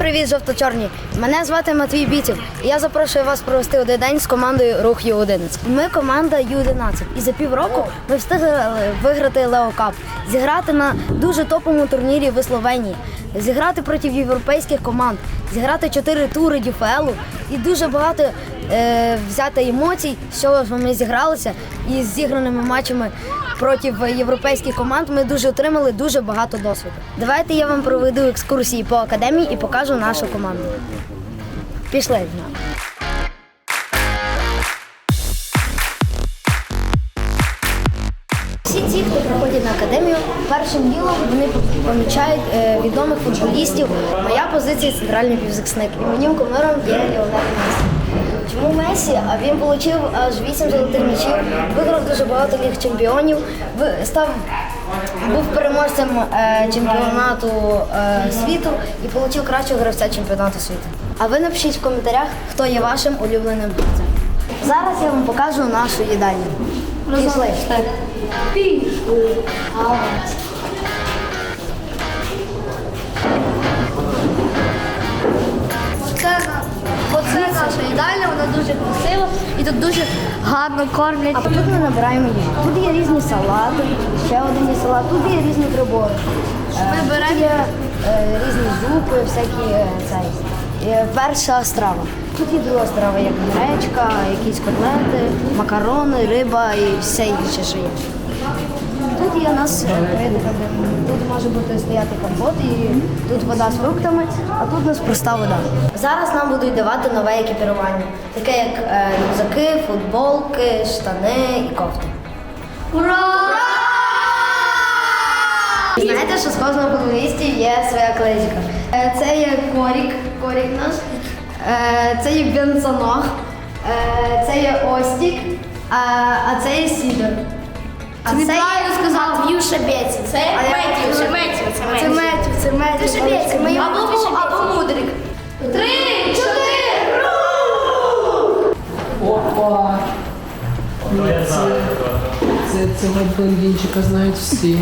привіт, жовто-чорні! Мене звати Матвій Бітів, я запрошую вас провести один день з командою Рух Ю-11. Ми команда Ю-11, і за півроку ми встигли виграти Лео Кап, зіграти на дуже топовому турнірі в Словенії, зіграти проти європейських команд, зіграти чотири тури ДЮФЛу і дуже багато е, взяти емоцій, що ми зігралися, і з зіграними матчами проти європейських команд ми дуже отримали дуже багато досвіду. Давайте я вам проведу екскурсії по академії і покажу нашу команду. Пішли з нами. Всі ті, хто приходять на академію, першим ділом вони помічають е, відомих футболістів. Моя позиція центральний півзахисник. І моїм кумиром є Леонель Месі. Чому Месі? А він отримав аж 8 золотих м'ячів, виграв дуже багато ліг чемпіонів, став був переможцем е, чемпіонату е, світу і отримав кращого гравця чемпіонату світу. А ви напишіть в коментарях, хто є вашим улюбленим гравцем. Зараз я вам покажу нашу їдальню. Пішли. Молодець. Наша їдальня, вона дуже красива і тут дуже гарно кормлять. А тут ми набираємо їжу. Тут є різні салати, ще один є салат, тут є різні прибори. Е, Ми беремо- є е, різні зупи, всякі е, цей. Перша страва. Тут є друга страва, як гречка, якісь котлети, макарони, риба і все інше, що є. Тут є у нас е, тут може бути стояти компот і тут вода з фруктами, а тут у нас проста вода. Зараз нам будуть давати нове екіпірування, таке як е, рюкзаки, футболки, штани і кофти. Ура! Знаєте, що з кожного футболістів є своя кличка. Е, Це є Корік, Корік наш, це є Бенсоног, е, це є Остік, а це є Сідор. А Ти неправильно сказав. Матвію Шебеці. Це я- Меттію, це Меттію, це Це. Меттю, це Меттю. Це Шебеці, ми його Або, Мудрик. Три, чотири, Опа! Це, це, цього блондинчика знають всі.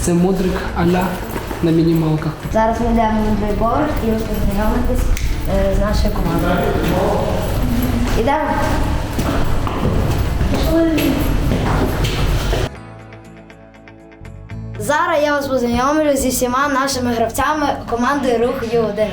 Це мудрик аля на мінімалках. Зараз ми йдемо на другий поверх і ви познайомитесь е, з нашою командою. Ідемо. Зараз я вас познайомлю зі всіма нашими гравцями команди Рух Ю-11.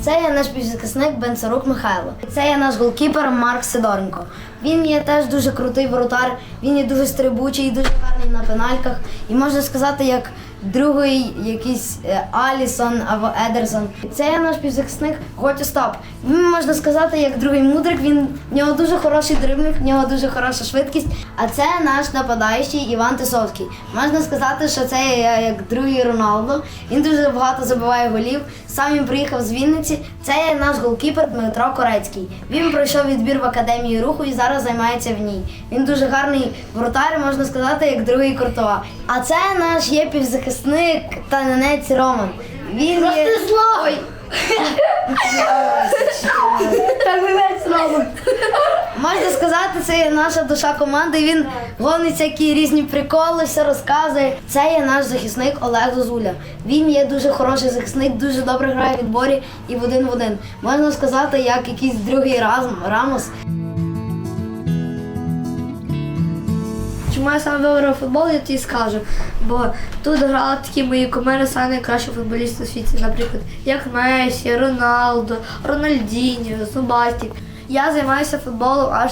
Це є наш півзахисник Бенцарук Михайло. Це є наш голкіпер Марк Сидоренко. Він є теж дуже крутий воротар, він є дуже стрибучий, дуже гарний на пенальках. І можна сказати, як другий якийсь е, Алісон або Едерсон. Це наш півзахисник Готь Остап. Він можна сказати, як другий мудрик. Він в нього дуже хороший дрибник, в нього дуже хороша швидкість. А це наш нападаючий Іван Тисовський. Можна сказати, що це як другий Роналдо. Він дуже багато забиває голів. Сам він приїхав з Вінниці. Це є наш голкіпер Дмитро Корецький. Він пройшов відбір в академії руху і зараз займається в ній. Він дуже гарний вратар, можна сказати, як другий Куртова. А це наш є півзахисник танець Роман. Він є... Ой. Так вивець робить. Можна сказати, це є наша душа команди. Він головний всякі різні приколи, все розказує. Це є наш захисник Олег Зозуля. Він є дуже хороший захисник, дуже добре грає в відборі і в один в один. Можна сказати, як якийсь другий Разм, Рамос. Чому я саме вибрав футбол, я тобі скажу. Бо тут грали такі мої комери, найкращі футболісти у світі, наприклад, як Месі, Роналдо, Рональдіньо, Зубастік. Я займаюся футболом аж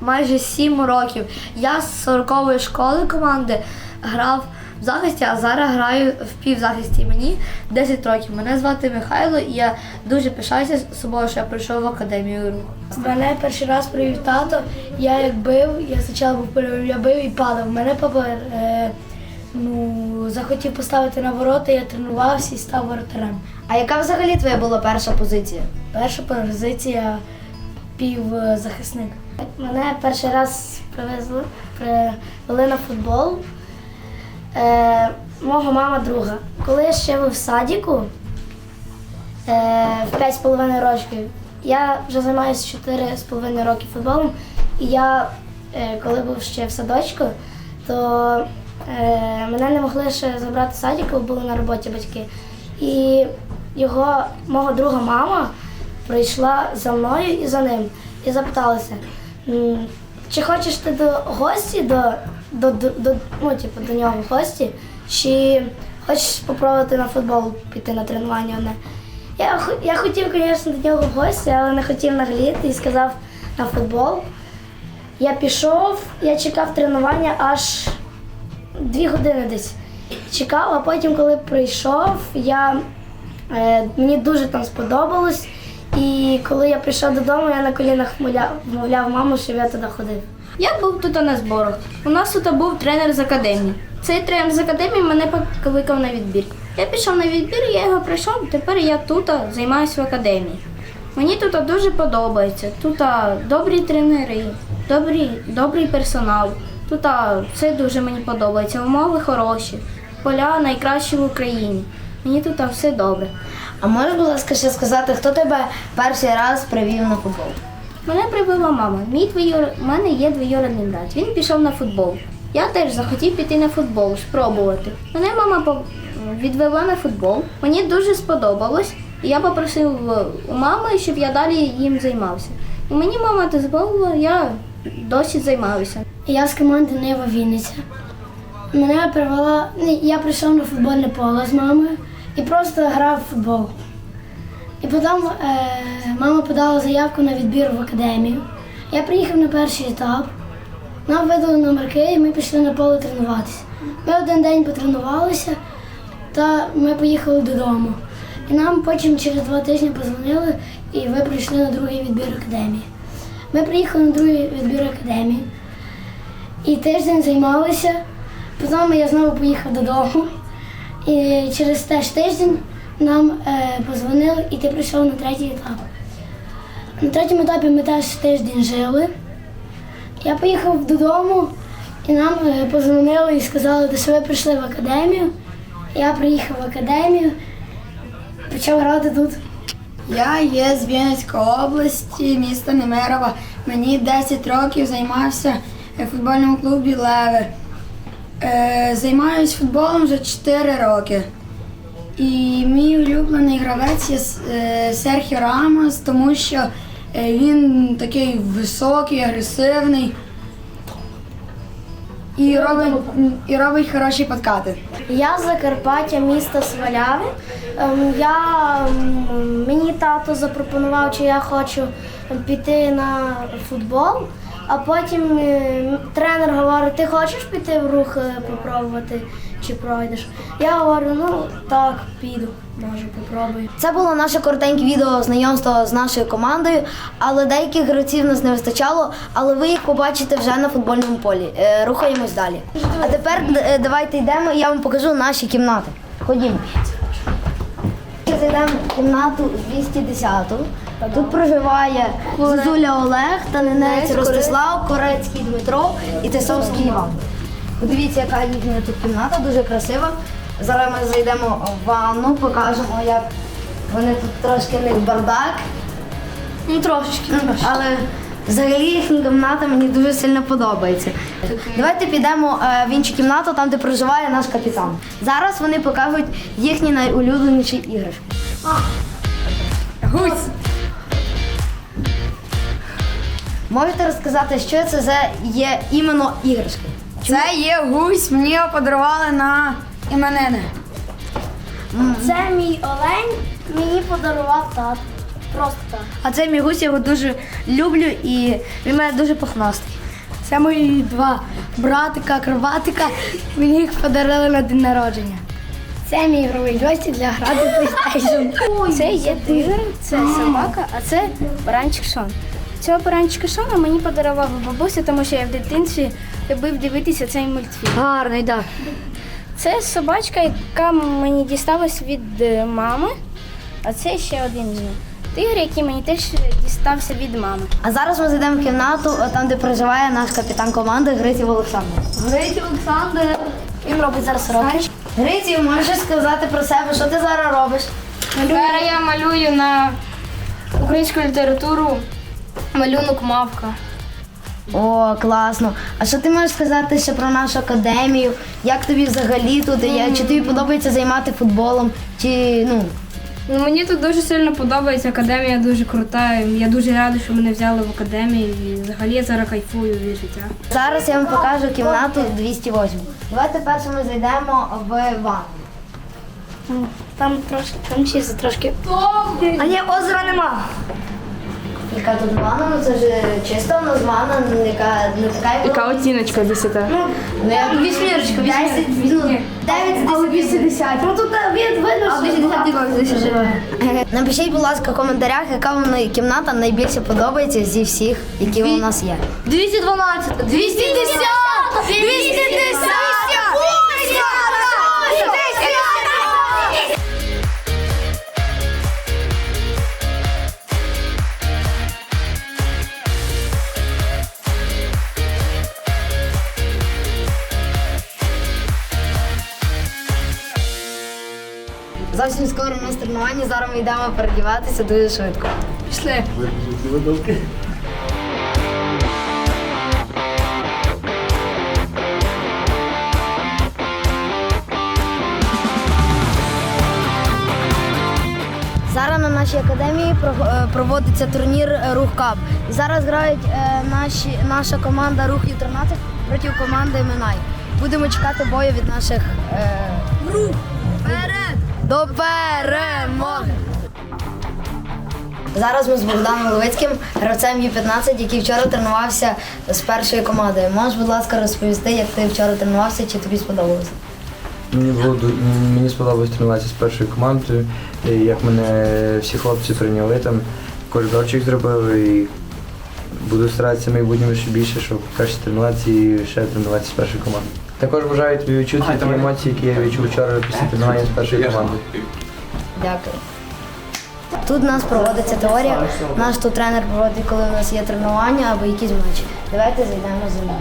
майже 7 років. Я з 40-ї школи команди грав в захисті, а зараз граю в півзахисті. Мені 10 років. Мене звати Михайло, і я дуже пишаюся з собою, що я прийшов в академію руху. Мене перший раз привів тато, я як бив, я спочатку був я бив і падав. Мене папа е, ну, захотів поставити на ворота, я тренувався і став воротарем. А яка взагалі твоя була перша позиція? Перша позиція півзахисник. Мене перший раз привезли, привели на футбол. Е, мого мама друга. Коли я ще був в садіку, е, в 5,5 років, я вже займаюся 4,5 роки футболом. І я, е, коли був ще в садочку, то е, мене не могли ще забрати з садика, бо були на роботі батьки. І його, мого друга мама прийшла за мною і за ним і запиталася, чи хочеш ти до гості, до, до, до, ну, типу, до нього в гості, чи хочеш спробувати на футбол піти на тренування. Я, я хотів, звісно, до нього в гості, але не хотів нагліти і сказав на футбол. Я пішов, я чекав тренування аж дві години десь. Чекав, а потім, коли прийшов, я, е, мені дуже там сподобалось. І коли я прийшов додому, я на колінах вмовляв маму, щоб я туди ходив. Я був тут на зборах. У нас тут був тренер з академії. Цей тренер з академії мене покликав на відбір. Я пішов на відбір, я його пройшов, тепер я тут займаюся в академії. Мені тут дуже подобається. Тут добрі тренери, добрий, добрий персонал. Тут все дуже мені подобається. Умови хороші, поля найкращі в Україні. Мені тут все добре. А можеш, будь ласка, ще сказати, хто тебе перший раз привів на футбол? Мене привела мама. Мій двоюр... Мене є двоюродний брат. Він пішов на футбол. Я теж захотів піти на футбол, спробувати. Мене мама відвела на футбол. Мені дуже сподобалось. Я попросив е, у мами, щоб я далі їм займався. І мені мама дозволила, я досі займаюся. Я з команди Нива Вінниця. Мене привела, я прийшов на футбольне поле з мамою і просто грав в футбол. І потім е, мама подала заявку на відбір в академію. Я приїхав на перший етап. Нам видали номерки і ми пішли на поле тренуватися. Ми один день потренувалися та ми поїхали додому. І нам потім через два тижні позвонили, і ви прийшли на другий відбір академії. Ми приїхали на другий відбір академії. І тиждень займалися. Потім я знову поїхав додому. І через теж тиждень нам е, позвонили, і ти прийшов на третій етап. На третьому етапі ми теж тиждень жили. Я поїхав додому, і нам е, позвонили і сказали, що ви прийшли в академію. Я приїхав в академію, почав грати тут. Я є з Вінницької області, міста Немерова. Мені 10 років займався в футбольному клубі Леви. Е, займаюсь футболом вже 4 роки. І мій улюблений гравець є е, Серхіо Рамос, тому що е, він такий високий, агресивний і робить, і робить хороші подкати. Я з Закарпаття, міста Сваляви. Ем, Я, мені тато запропонував, чи я хочу піти на футбол, а потім е, тренер говорить, ти хочеш піти в рух попробувати, чи пройдеш? Я говорю, ну так, піду, може, попробую. Це було наше коротеньке відео знайомство з нашою командою, але деяких гравців нас не вистачало, але ви їх побачите вже на футбольному полі. Е, Рухаємось далі. А тепер е, давайте йдемо, і я вам покажу наші кімнати. Ходімо. Зайдемо в кімнату 210. Тут проживає Зозуля Олег, Танинець Ростислав, Корецький Дмитро і Тисовський Іван. Подивіться, яка їхня тут кімната, дуже красива. Зараз ми зайдемо в ванну, покажемо, як вони тут трошки не бардак. Ну трошечки. Але взагалі їхня кімната мені дуже сильно подобається. Давайте підемо е, в іншу кімнату, там де проживає наш капітан. Зараз вони покажуть їхні найулюбленіші іграшки. Гусь! Можете розказати, що це за є іменно іграшки? Це є гусь, мені його подарували на іменини. Це мій олень, мені подарував тато. Просто так. А це мій гусь, я його дуже люблю і він мене дуже пухнастий. Це мої два братика, кроватика. Мені їх подарили на день народження. Це мій ігровий джойстик для грати PlayStation. Це є тигр, це собака, а це баранчик Шон. Цього баранчика Шона мені подарував бабуся, тому що я в дитинстві любив дивитися цей мультфільм. Гарний, так. Це собачка, яка мені дісталась від е, мами, а це ще один тигр, який мені теж дістався від мами. А зараз ми зайдемо в кімнату, е, там де проживає наш капітан команди Гриців Олександр. Грицький Олександр. Він робить зараз уроки. Гриців, можеш сказати про себе, що ти зараз робиш? Зараз я малюю на українську літературу малюнок мавка. О, класно. А що ти можеш сказати ще про нашу академію? Як тобі взагалі тут? Я- Чи тобі подобається займати футболом? Чи ну Ну, мені тут дуже сильно подобається, академія дуже крута. Я дуже радий, що мене взяли в академію. І взагалі я зараз кайфую від життя. зараз я вам покажу кімнату 208. Давайте перше ми зайдемо в ванну. Там трошки, там чисто трошки. А ні, озера нема. Яка тут ванна? Ну це ж чиста у нас ванна, яка не така, як Яка оціночка 10? Ну, я вісьмірочка, 10, ну, 9 з 10. Ну тут видно, що Напишіть, будь ласка, в коментарях, яка вам кімната найбільше подобається зі всіх, які у нас є. 212, 210, 210, У нас тренування, зараз ми йдемо передіватися дуже швидко. Пішли. Зараз на нашій академії е, проводиться турнір Рух Кап. Зараз грають е, наші, наша команда Рух Ю-13 проти команди Минай. Будемо чекати бою від наших е... Рух! До перемоги! Зараз ми з Богданом Левицьким, гравцем Ю-15, який вчора тренувався з першою командою. Можеш, будь ласка, розповісти, як ти вчора тренувався, чи тобі сподобалося? Мені було мені сподобалось тренуватися з першою командою, і як мене всі хлопці прийняли там, коридорчик зробили і буду старатися в майбутньому ще більше, щоб краще тренуватися і ще тренуватися з першою командою. Також бажаю тобі відчути ті емоції, які я відчув вчора після тренування з першою командою. Дякую. Тут у нас проводиться теорія. Наш тут тренер проводить, коли у нас є тренування або якісь матчі. Давайте зайдемо за ним.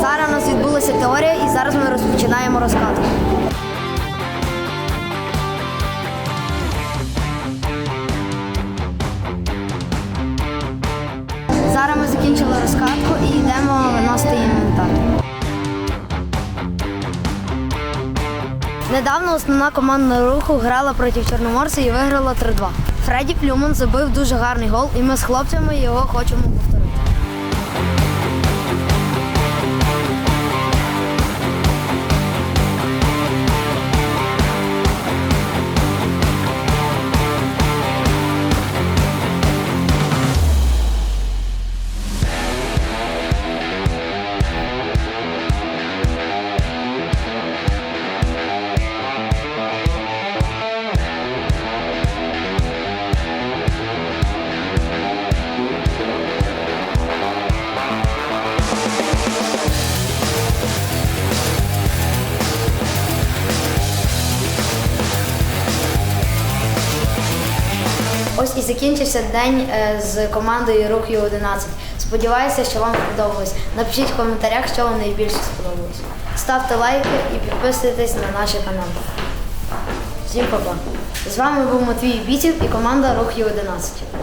Зараз у нас відбулася теорія і зараз ми розпочинаємо розкатку. Закінчили розкатку і йдемо виносити інвентар. Недавно основна команда руху грала проти Чорноморця і виграла 3-2. Фредді Плюман забив дуже гарний гол, і ми з хлопцями його хочемо повторити. Ось і закінчився день е, з командою Рух Ю-11. Сподіваюся, що вам сподобалось. Напишіть в коментарях, що вам найбільше сподобалось. Ставте лайки і підписуйтесь на наш канал. Всім па-па. З вами був Матвій Бітів і команда Рух Ю-11.